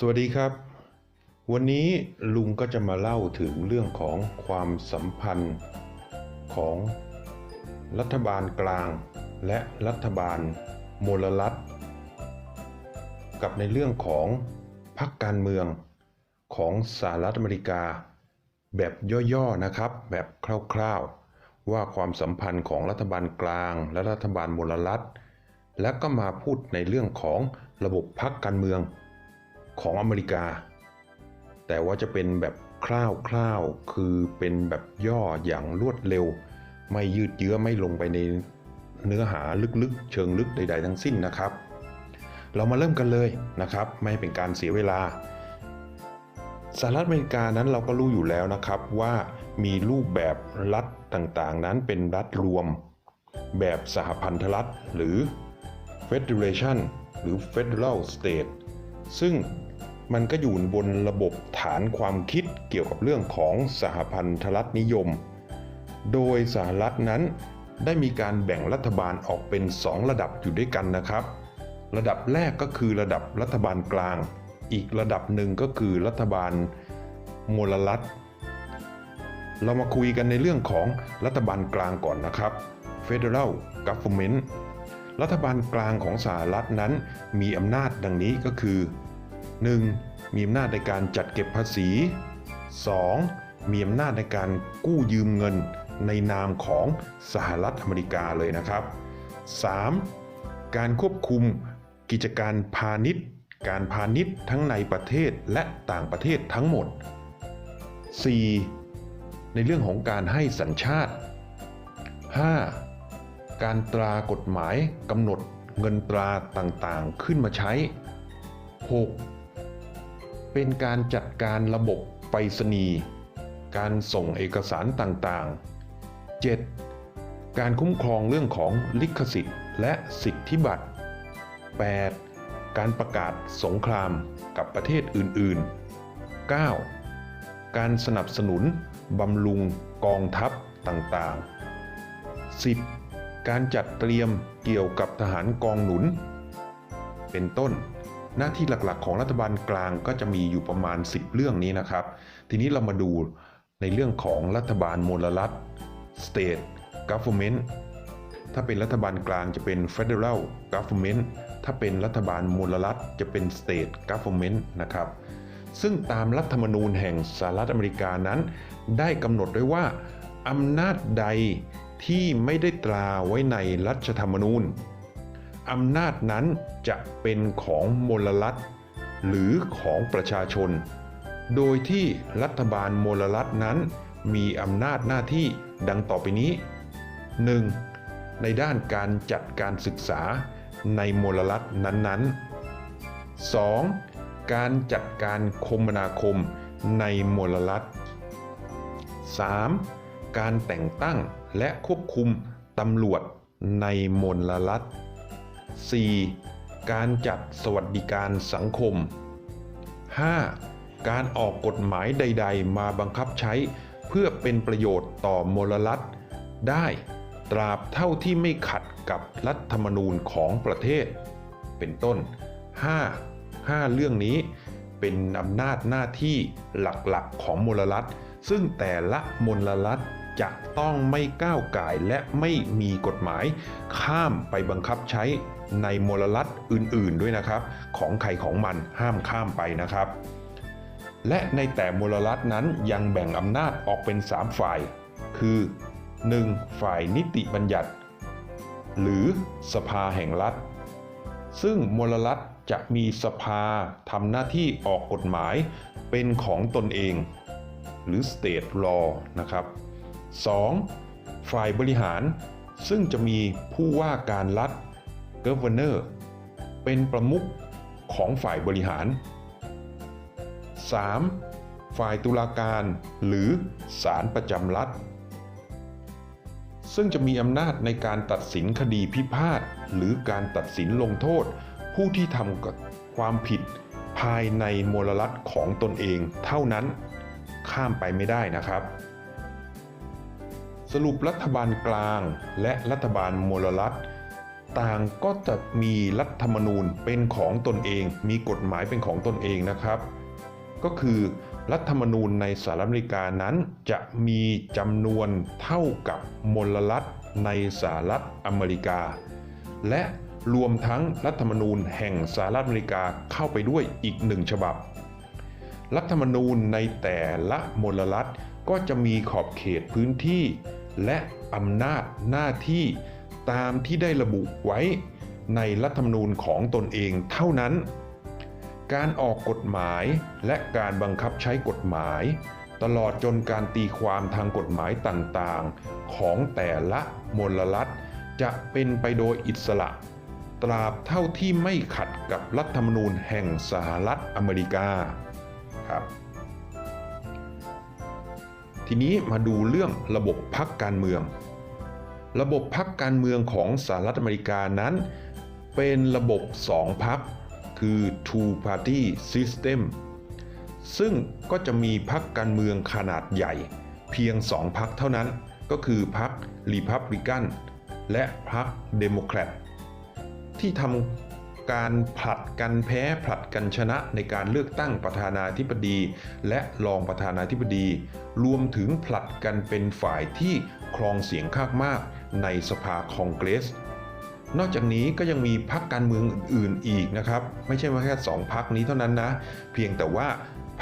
สวัสดีครับ วันนี้ลุงก็จะมาเล่าถึงเรื่องของความสัมพันธ์ของรัฐบาลกลาง และรัฐบาลมลรัฐ กับในเรื่องของพรรคการเมืองของสหรัฐอเมริกา แบบย่อๆนะครับ แบบคร่าวๆ ว่าความสัมพันธ์ของรัฐบาลกลาง และรัฐบาลมลรัฐ และก็มาพูดในเรื่องของระบบพรรคการเมือง ของอเมริกา แต่ว่าจะเป็นแบบคร่าวๆ คือเป็นแบบย่ออย่างรวดเร็ว ไม่ยืดเยื้อไม่ลงไปในเนื้อหาลึกๆ เชิงลึกใด ๆ ทั้งสิ้นนะครับ เรามาเริ่มกันเลยนะครับ ไม่เป็นการเสียเวลาสหรัฐอเมริกานั้นเราก็รู้อยู่แล้วนะครับว่ามีรูปแบบรัฐต่างๆ นั้นเป็นรัฐรวม แบบสหพันธรัฐหรือ Federation หรือ Federal State ซึ่ง มันก็อยู่บนระบบฐานความคิดเกี่ยวกับเรื่องของสหพันธรัฐนิยม โดยสหรัฐนั้นได้มีการแบ่งรัฐบาลออกเป็น 2 ระดับอยู่ด้วยกันนะครับ ระดับแรกก็คือระดับรัฐบาลกลาง อีกระดับหนึ่งก็คือรัฐบาลมลรัฐ เรามาคุยกันในเรื่องของรัฐบาลกลางก่อนนะครับ Federal Government รัฐบาลกลางของสหรัฐนั้นมีอำนาจดังนี้ก็คือ 1. มีอำนาจในการจัดเก็บภาษี 2. มีอำนาจในการกู้ยืมเงินในนามของสหรัฐอเมริกาเลยนะครับ 3. การควบคุมกิจการพาณิชย์ การพาณิชย์ทั้งในประเทศและต่างประเทศทั้งหมด 4. ในเรื่องของการให้สัญชาติ 5. การตรากฎหมายกำหนดเงินตราต่างๆ ขึ้นมาใช้ 6. เป็นการจัดการระบบไปรษณีย์การส่งเอกสารต่างๆ 7. การคุ้มครองเรื่องของลิขสิทธิ์และสิทธิบัตร 8. การประกาศสงครามกับประเทศอื่นๆ 9. การสนับสนุนบำรุงกองทัพต่างๆ 10. การจัดเตรียมเกี่ยวกับทหารกองหนุน เป็นต้น หน้าที่หลักๆ ของรัฐบาลกลางก็จะมีอยู่ประมาณ 10 เรื่องนี้นะครับ ทีนี้เรามาดูในเรื่องของรัฐบาลมลรัฐ state government ถ้าเป็นรัฐบาลกลางจะเป็น federal government ถ้าเป็นรัฐบาลมลรัฐจะเป็น state government นะครับ ซึ่งตามรัฐธรรมนูญแห่งสหรัฐอเมริกานั้น ได้กำหนดไว้ว่าอำนาจใดที่ไม่ได้ตราไว้ในรัฐธรรมนูญ อำนาจนั้นจะเป็นของมลรัฐหรือของประชาชน โดยที่รัฐบาลมลรัฐนั้นมีอำนาจหน้าที่ดังต่อไปนี้ 1. ในด้านการจัดการศึกษาในมลรัฐนั้นๆ 2. การจัดการคมนาคมในมลรัฐ 3. การแต่งตั้งและควบคุมตำรวจในมลรัฐ 4. การจัดสวัสดิการสังคม 5. การออกกฎหมายใด ๆ มาบังคับใช้ เพื่อเป็นประโยชน์ต่อมลรัฐ ได้ตราบเท่าที่ไม่ขัดกับรัฐธรรมนูญของประเทศ เป็นต้น 5. 5 เรื่องนี้เป็นอำนาจหน้าที่หลักๆ ของมลรัฐ ซึ่งแต่ละมลรัฐ จะต้องไม่ก้าวไก่และไม่มีกฎหมาย ข้ามไปบังคับใช้ในมลรัฐอื่นๆด้วยนะครับ ของใครของมันห้ามข้ามไปนะครับ และในแต่มลรัฐนั้นยังแบ่งอำนาจออกเป็น 3 ฝ่าย คือ 1. ฝ่ายนิติบัญญัติ หรือสภาแห่งรัฐ ซึ่งมลรัฐจะมีสภาทำหน้าที่ออกกฎหมายเป็นของตนเอง หรือ state law นะครับ 2. ฝ่ายบริหาร ซึ่งจะมีผู้ว่าการรัฐ governor เป็นประมุขของฝ่ายบริหาร 3. ฝ่ายตุลาการหรือศาลประจำรัฐ ซึ่งจะมีอำนาจในการตัดสินคดีพิพาทหรือการตัดสินลงโทษ ผู้ที่ทำความผิดภายในมลรัฐของตนเองเท่านั้น ข้ามไปไม่ได้นะครับ สรุปรัฐบาลกลางและรัฐบาลมลรัฐต่างก็จะมีรัฐธรรมนูญเป็นของตนเอง มีกฎหมายเป็นของตนเองนะครับ ก็คือรัฐธรรมนูญในสหรัฐอเมริกานั้นจะมีจำนวนเท่ากับมลรัฐในสหรัฐอเมริกา และรวมทั้งรัฐธรรมนูญแห่งสหรัฐอเมริกาเข้าไปด้วยอีกหนึ่งฉบับ รัฐธรรมนูญในแต่ละมลรัฐ ก็จะมีขอบเขตพื้นที่ และอำนาจหน้าที่ตามที่ได้ระบุไว้ในรัฐธรรมนูญของตนเองเท่านั้น การออกกฎหมายและการบังคับใช้กฎหมาย ตลอดจนการตีความทางกฎหมายต่างๆ ของแต่ละมลรัฐจะเป็นไปโดยอิสระ ตราบเท่าที่ไม่ขัดกับรัฐธรรมนูญแห่งสหรัฐอเมริกาครับ ทีนี้มาดูเรื่องระบบพักการเมือง ระบบพักการเมืองของสหรัฐอเมริกานั้น เป็นระบบ2พักคือ two party system ซึ่งก็จะมีพักการเมืองขนาดใหญ่ เพียง2พักเท่านั้น ก็คือพักรีพับลิกันและพักเดโมแครตที่ทำ การผลัดกันแพ้ผลัดกันชนะในการเลือกตั้งประธานาธิบดี และรองประธานาธิบดี รวมถึงผลัดกันเป็นฝ่ายที่ครองเสียงข้างมากในสภาคองเกรส นอกจากนี้ก็ยังมีพรรคการเมืองอื่นๆอีกนะครับ ไม่ใช่ว่าแค่สองพรรคนี้เท่านั้นนะ เพียงแต่ว่า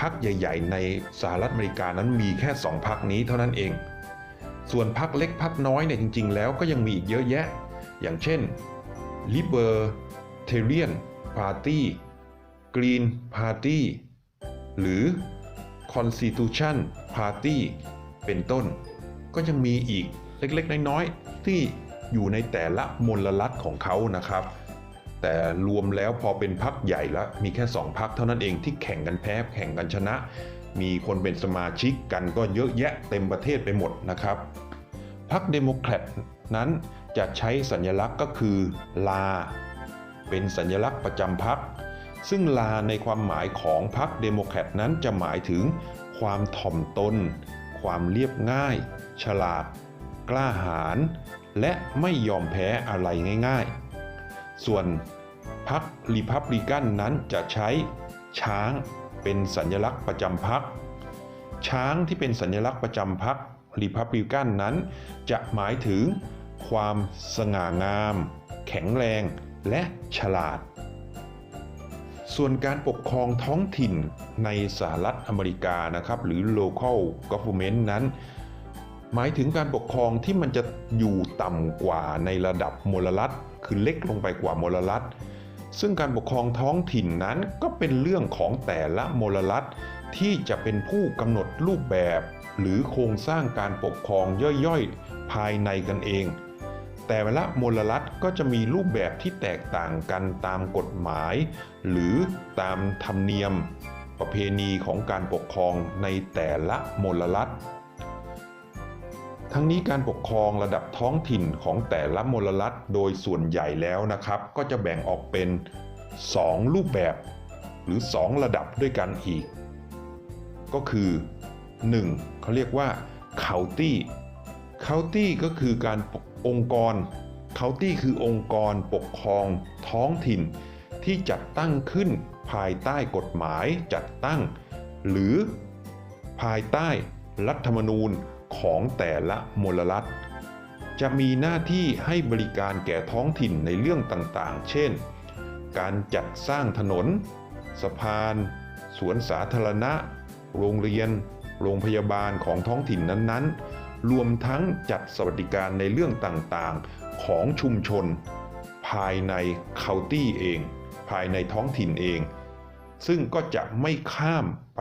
พรรคใหญ่ ๆ ในสหรัฐอเมริกานั้นมีแค่สองพรรคนี้เท่านั้นเอง ส่วนพรรคเล็กพรรคน้อยเนี่ยจริง ๆ แล้วก็ยังมีอีกเยอะแยะ อย่างเช่นลิเบอร Libertarian Party Green Party หรือ Constitution Party เป็นต้น ก็ยังมีอีกเล็กๆ น้อยๆ ที่อยู่ในแต่ละมลรัฐของเขานะครับ แต่รวมแล้วพอเป็นพักใหญ่แล้วมีแค่ 2พักเท่านั้นเองที่แข่งกันแพ้แข่งกันชนะ มีคนเป็นสมาชิกกันก็เยอะแยะเต็มประเทศไปหมดนะครับพรรคเดโมแครตนั้นจะใช้สัญลักษณ์ก็คือลา เป็นสัญลักษณ์ประจำพรรคซึ่งลาในความหมายของพรรคเดโมแครตนั้นจะหมายถึง ความถ่อมตน ความเรียบง่าย ฉลาด กล้าหาญและไม่ยอมแพ้อะไรง่ายๆ ส่วนพรรครีพับลิกันนั้นจะใช้ช้างเป็นสัญลักษณ์ประจำพรรคช้างที่เป็นสัญลักษณ์ประจำพรรครีพับลิกันนั้น จะหมายถึง ความสง่างาม แข็งแรง และฉลาด ส่วนการปกครองท้องถิ่นในสหรัฐอเมริกานะครับ หรือ local government นั้น หมายถึงการปกครองที่มันจะอยู่ต่ำกว่าในระดับมลรัฐ คือเล็กลงไปกว่ามลรัฐซึ่งการปกครองท้องถิ่นนั้นก็เป็นเรื่องของแต่ละมลรัฐที่จะเป็นผู้กำหนดรูปแบบ หรือโครงสร้างการปกครองย่อยๆ ภายในกันเอง แต่ละมลรัฐก็จะมีรูปแบบที่แตกต่างกันตามกฎหมาย หรือตามธรรมเนียม ประเพณีของการปกครองในแต่ละมลรัฐ ทั้งนี้การปกครองระดับท้องถิ่นของแต่ละมลรัฐโดยส่วนใหญ่แล้วนะครับ ก็จะแบ่งออกเป็น 2 รูปแบบ หรือ 2 ระดับด้วยกันอีก ก็คือ 1. เขาเรียกว่า county county ก็คือการองค์กร county คือองค์กรปกครองท้องถิ่น ที่จัดตั้งขึ้นภายใต้กฎหมายจัดตั้ง หรือภายใต้รัฐธรรมนูญของแต่ละมลรัฐ จะมีหน้าที่ให้บริการแก่ท้องถิ่นในเรื่องต่างๆ เช่น การจัดสร้างถนน สะพาน สวนสาธารณะ โรงเรียน โรงพยาบาลของท้องถิ่นนั้นๆ รวมทั้งจัดสวัสดิการในเรื่องต่างๆ ของชุมชน ภายในเคาน์ตี้เอง ภายในท้องถิ่นเอง ซึ่งก็จะไม่ข้ามไป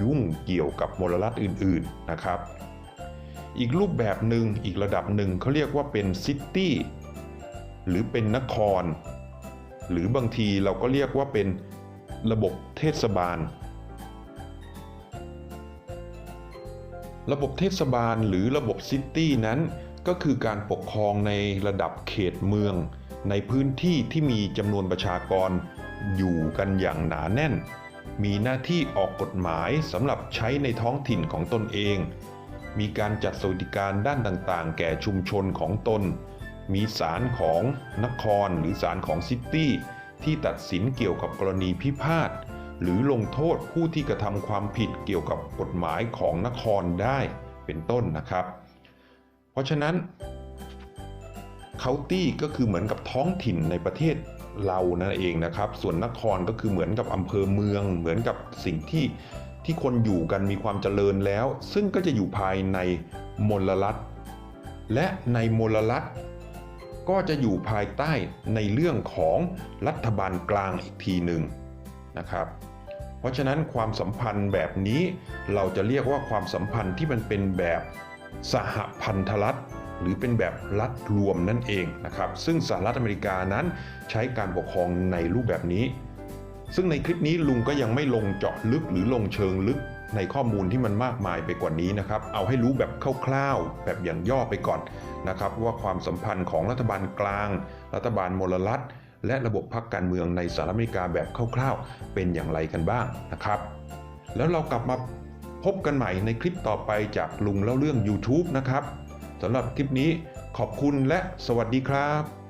ยุ่งเกี่ยวกับมลรัฐอื่นๆนะครับ อีกรูปแบบหนึ่งอีกระดับหนึ่งเขาเรียกว่าเป็นซิตี้หรือเป็นนคร หรือบางทีเราก็เรียกว่าเป็นระบบเทศบาล ระบบเทศบาลหรือระบบซิตี้นั้น ก็คือการปกครองในระดับเขตเมือง ในพื้นที่ที่มีจำนวนประชากรอยู่กันอย่างหนาแน่น มีหน้าที่ออกกฎหมายสำหรับใช้ในท้องถิ่นของตนเอง มีการจัดสวัสดิการด้านต่างๆ แก่ชุมชนของตน มีศาลของนครหรือศาลของซิตี้ที่ตัดสินเกี่ยวกับกรณีพิพาท หรือลงโทษผู้ที่กระทำความผิดเกี่ยวกับกฎหมายของนครได้เป็นต้นนะครับ เพราะฉะนั้นเคาน์ตี้ก็คือเหมือนกับท้องถิ่นในประเทศเรานั่นเองนะครับ ส่วนนครก็คือเหมือนกับอำเภอเมือง เหมือนกับสิ่งที่ที่คนอยู่กันมีความเจริญแล้ว ซึ่งก็จะอยู่ภายในมลรัฐ และในมลรัฐ ก็จะอยู่ภายใต้ในเรื่องของรัฐบาลกลางอีกทีหนึ่ง นะครับ เพราะฉะนั้นความสัมพันธ์แบบนี้เราจะเรียกว่าความสัมพันธ์ที่มันเป็นแบบสหพันธรัฐหรือเป็นแบบรัฐรวมนั่นเองนะครับ ซึ่งสหรัฐอเมริกานั้นใช้การปกครองในรูปแบบนี้ ซึ่งในคลิปนี้ลุงก็ยังไม่ลงเจาะลึกหรือลงเชิงลึกในข้อมูลที่มันมากมายไปกว่านี้นะครับ เอาให้รู้แบบคร่าวๆ แบบอย่างย่อไปก่อนนะครับ ว่าความสัมพันธ์ของรัฐบาลกลาง รัฐบาลมลรัฐ และระบบพักการเมืองในสหรัฐอเมริกาแบบคร่าวๆ เป็นอย่างไรกันบ้างนะครับ แล้วเรากลับมาพบกันใหม่ในคลิปต่อไปจากลุงเล่าเรื่อง YouTube นะครับสำหรับคลิปนี้ขอบคุณและสวัสดีครับ